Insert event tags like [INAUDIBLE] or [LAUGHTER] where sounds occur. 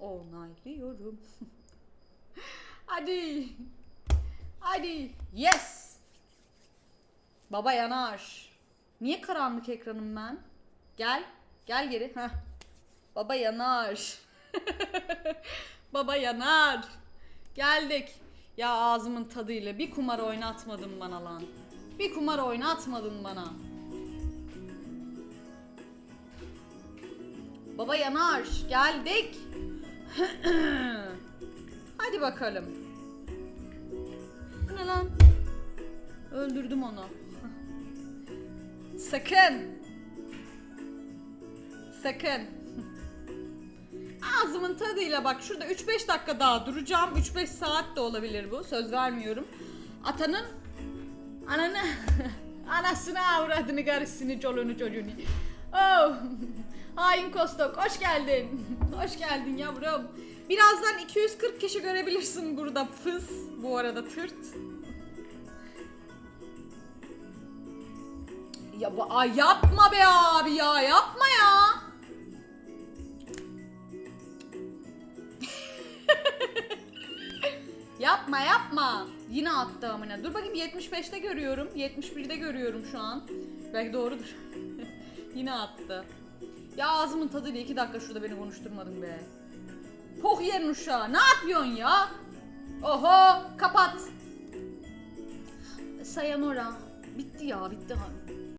onaylıyorum. Onaylıyorum. [LAUGHS] Hadi. Hadi. Yes. Baba yanar. Niye karanlık ekranım ben? Gel. Gel geri. Heh. Baba yanar. [LAUGHS] Baba yanar. Geldik. Ya ağzımın tadıyla bir kumar oynatmadın bana lan. Bir kumar oynatmadın bana. Baba yanar. Geldik. [CLEARS THROAT] Hadi bakalım. Ne lan? Öldürdüm onu. [LAUGHS] Sakın. Sakın. [LAUGHS] Ağzımın tadıyla bak şurada 3-5 dakika daha duracağım. 3-5 saat de olabilir bu. Söz vermiyorum. Atanın ananı [LAUGHS] anasını avradını karısını çoluğunu çocuğunu. Oh. [LAUGHS] Hain Kostok hoş geldin. [LAUGHS] Hoş geldin yavrum. Birazdan 240 kişi görebilirsin burada fıs. Bu arada tırt. Ya bu ay yapma be abi ya yapma yapma yapma. Yine attı amına. Dur bakayım 75'te görüyorum. 71'de görüyorum şu an. Belki doğrudur. [LAUGHS] Yine attı. Ya ağzımın tadıyla 2 dakika şurada beni konuşturmadın be. Poh yerin uşağı. Ne yapıyorsun ya? Oho kapat. Sayanora. Bitti ya bitti.